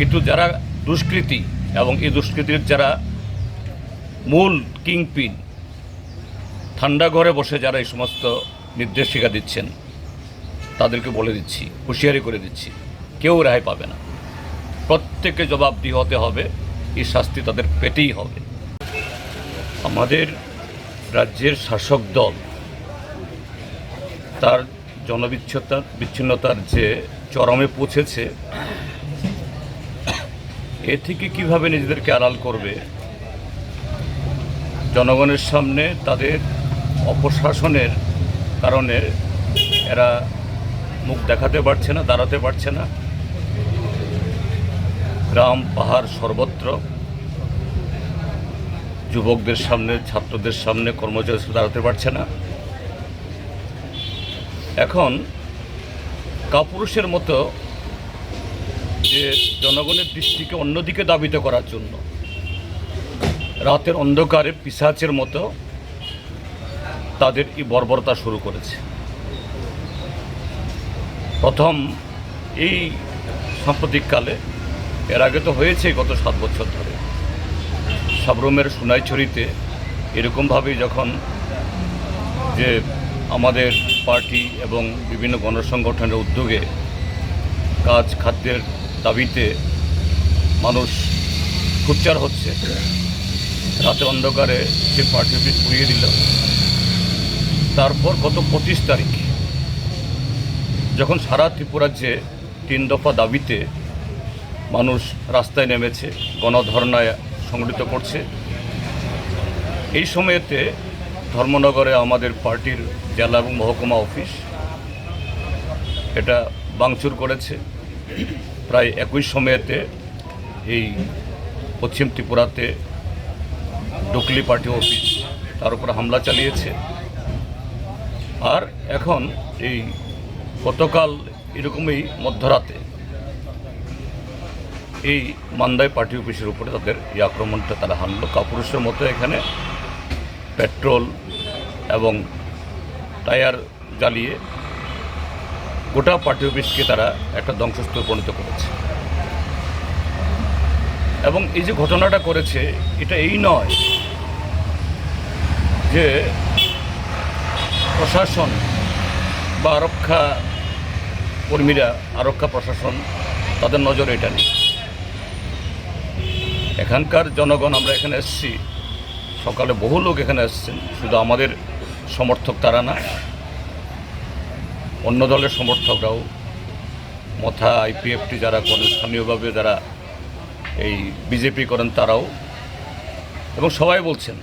কিন্তু যারা দুষ্কৃতী এবং এই দুষ্কৃতির যারা মূল কিংপিন, ঠান্ডা ঘরে বসে যারা এই সমস্ত নির্দেশিকা দিচ্ছেন, তাদেরকে বলে দিচ্ছি, হুঁশিয়ারি করে দিচ্ছি, কেউ রেহাই পাবে না। প্রত্যেকে জবাবদিহি হতে হবে, এই শাস্তি তাদের পেটেই হবে। আমাদের রাজ্যের শাসক দল, তার জনবিচ্ছতা, বিচ্ছিন্নতার যে চরমে পৌঁছেছে এ থেকে কীভাবে নিজেদেরকে আড়াল করবে? জনগণের সামনে তাদের অপশাসনের কারণে এরা মুখ দেখাতে পারছে না, দাঁড়াতে পারছে না। গ্রাম, পাহাড় সর্বত্র যুবকদের সামনে, ছাত্রদের সামনে কর্মচারী দাঁড়াতে পারছে না। এখন কাপুরুষের মতো যে জনগণের দৃষ্টিকে অন্যদিকে দাবিত করার জন্য। রাতের অন্ধকারে পিসাচের মতো তাদের এই বর্বরতা শুরু করেছে। প্রথম এই সাম্প্রতিককালে, এর আগে তো হয়েছে গত সাত বছর ধরে। সাবরুমের সোনাইছড়িতে এরকমভাবেই যখন যে আমাদের পার্টি এবং বিভিন্ন গণসংগঠনের উদ্যোগে কাজ, খাদ্যের দাবিতে মানুষ ফুচ্চার হচ্ছে। রাতে অন্ধকারে সে পার্টি অফিস পুড়িয়ে দিল। তারপর গত পঁচিশ তারিখ, যখন সারা ত্রিপুরাজ্যে তিন দফা দাবিতে মানুষ রাস্তায় নেমেছে, গণধর্নায় সংগঠিত করছে, এই সময়েতে ধর্মনগরে আমাদের পার্টির জেলা এবং মহকুমা অফিস এটা বাংচুর করেছে। প্রায় একই সময়েতে এই পশ্চিম ত্রিপুরাতে ডুকলি পার্টি অফিস তার উপর হামলা চালিয়েছে। আর এখন এই গতকাল এরকমই মধ্যরাতে এই মান্দাই পার্টি অফিসের উপরে তাদের এই আক্রমণটা তারা হানলো। কাপুরুষের মতো এখানে পেট্রোল এবং টায়ার জ্বালিয়ে গোটা পার্টি অফিসকে তারা একটা ধ্বংসস্তূপে পরিণত করেছে। এবং এই যে ঘটনাটা করেছে, এটা এই নয় যে প্রশাসন বা আরক্ষা কর্মীরা, আরক্ষা প্রশাসন তাদের নজরে এটা নেই। এখানকার জনগণ, আমরা এখানে এসেছি, সকালে বহু লোক এখানে এসেছেন। শুধু আমাদের সমর্থক তারা না অন্য দলের সমর্থকরাও, মথা আইপিএফটি যারা করেন, স্থানীয়ভাবে যারা এই বিজেপি করেন তারাও। এবং সবাই বলছেন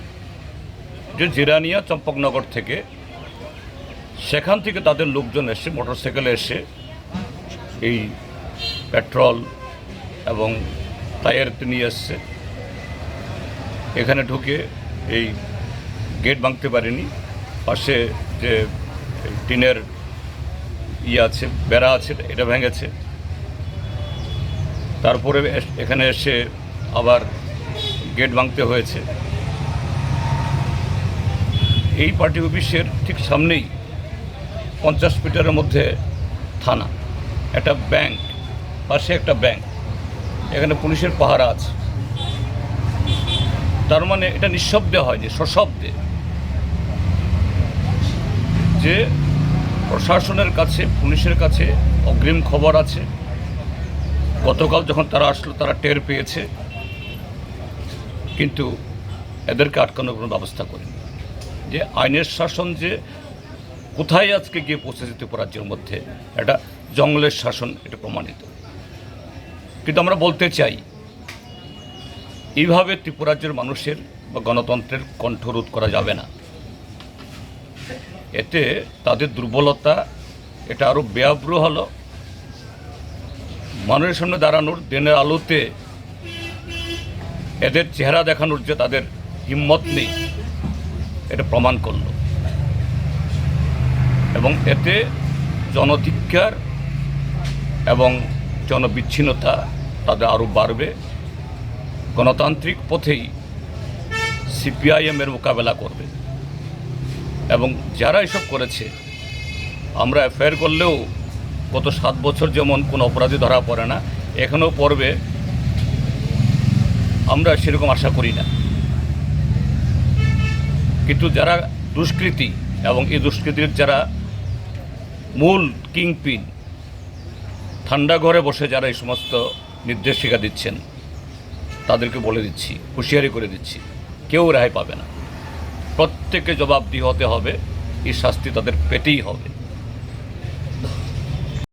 যে জিরানিয়া চম্পকনগর থেকে সেখান থেকে তাদের লোকজন এসে, মোটরসাইকেলে এসে এই পেট্রোল এবং টায়ার নিয়ে এসছে। এখানে ঢুকে এই গেট ভাঙতে পারেনি। পাশে যে টিনের ইয়ে আছে, বেড়া আছে, এটা ভেঙেছে। তারপরে এখানে এসে আবার গেট ভাঙতে হয়েছে। এই পার্টি অফিসের ঠিক সামনেই পঞ্চাশ মিটারের মধ্যে থানা, একটা ব্যাংক, পাশে একটা ব্যাংক, এখানে পুলিশের পাহারা আছে। তার মানে এটা নিঃশব্দে হয় যে, সশব্দে। যে প্রশাসনের কাছে, পুলিশের কাছে অগ্রিম খবর আছে। গতকাল যখন তারা আসলো, তারা টের পেয়েছে। কিন্তু এদেরকে আটকানোর কোনো ব্যবস্থা করেনি। যে আইনের শাসন যে কোথায় আজকে গিয়ে ত্রিপুরা রাজ্যের মধ্যে, এটা জঙ্গলের শাসন, এটা প্রমাণিত। কিন্তু আমরা বলতে চাই, এইভাবে ত্রিপুরাজ্যের মানুষের বা গণতন্ত্রের কণ্ঠরোধ করা যাবে না। এতে তাদের দুর্বলতা, এটা আরও বেআব্রু হলো। মানুষের সামনে দাঁড়ানোর দিনের আলোতে এদের চেহারা দেখানোর যে তাদের হিম্মত নেই, এটা প্রমাণ করল। এবং এতে জনধিক্ষার এবং জনবিচ্ছিন্নতা তাদের আরও বাড়বে। গণতান্ত্রিক পথেই সিপিআইএমের মোকাবেলা করবে। এবং যারা এসব করেছে, আমরা এফআইআর করলেও গত সাত বছর যেমন কোনো অপরাধী ধরা পড়ে না, এখানেও পড়বে। আমরা সেরকম আশা করি না। কিন্তু যারা দুষ্কৃতী এবং এই দুষ্কৃতির যারা মূল কিংপিন, ঠান্ডা ঘরে বসে যারা এই সমস্ত নির্দেশিকা দিচ্ছেন, তাদেরকে বলে দিচ্ছি, হুঁশিয়ারি করে দিচ্ছি, কেউ রেহাই পাবে না। প্রত্যেকে জবাবদিহি হতে হবে এই শাস্তি তাদের পেটেই হবে।